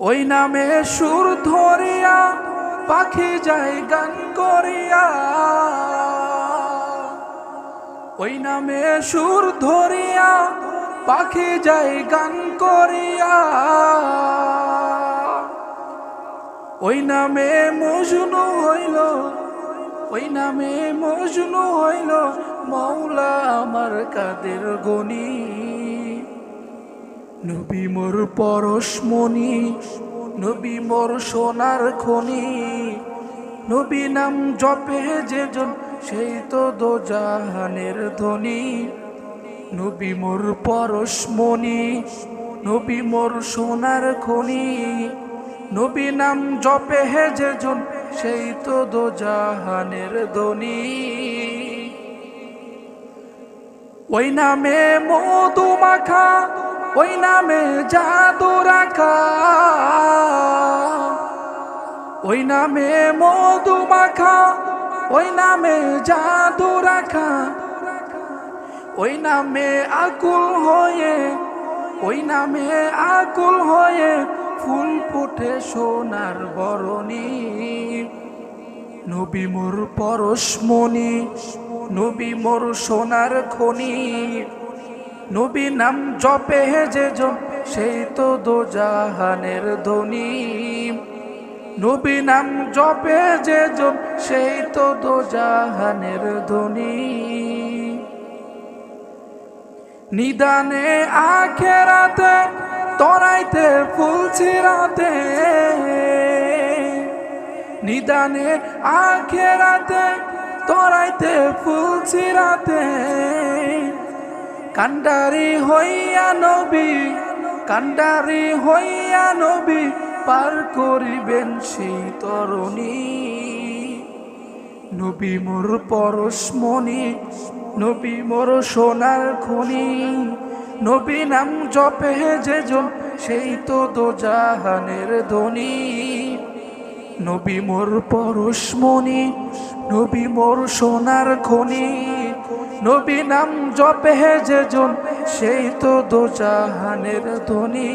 ওই নামে সুর ধরিয়া, পাখি যায় গান করিয়া। ওই নামে সুর ধরিয়া, পাখি যায় গান করিয়া। ওই নামে মজনু হইল, ওই নামে মজনু হইল, মৌলা আমার কাদের গণী নবী মোর পরশমণি নবী মোর সোনার খনি। নবী নাম জপে যে জন, সেই তো দোজাহানের ধনী। নবী মোর পরশমণি নবী মোর সোনার খনি। নবী নাম জপে যে জন, সেই তো দোজাহানের ধনী। ওই নামে মধু মাখা ওই নামে জাদু রাখা। ওই নামে মধু মাখা। ওই নামে জাদু রাখা। ওই নামে আকুল হয়ে। ওই নামে আকুল হয়ে ফুল ফুটে সোনার বরণী। নবী মোর পরশমণি, নবী মোর সোনার খনি। নবী নাম জপে যে সেই তো দোজাহানের ধনী নবী নাম জপে যে সেই তো দোজাহানের ধনী নিদানে আখেরাতে, তরাইতে ফুল ছিড়াতে নিদানে আখেরাতে, তরাইতে ফুল ছিড়াতে কান্ডারি হইয়া নবী, কান্ডারি হইয়া নবী, পার করিবেন সেই তরণী। নবী মোর পরশমণি নবী মোর সোনার খনি। নবী নাম জপে যে জন সেই তো দোজাহানের ধনী নবী মোর পরশমণি নবী মোর সোনার খনি। নবী নাম জপে যেজন সেই তো দোজাহানের ধনী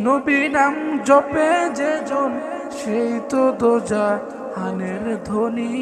নবী নাম জপে যেজন সেই তো দোজাহানের ধনী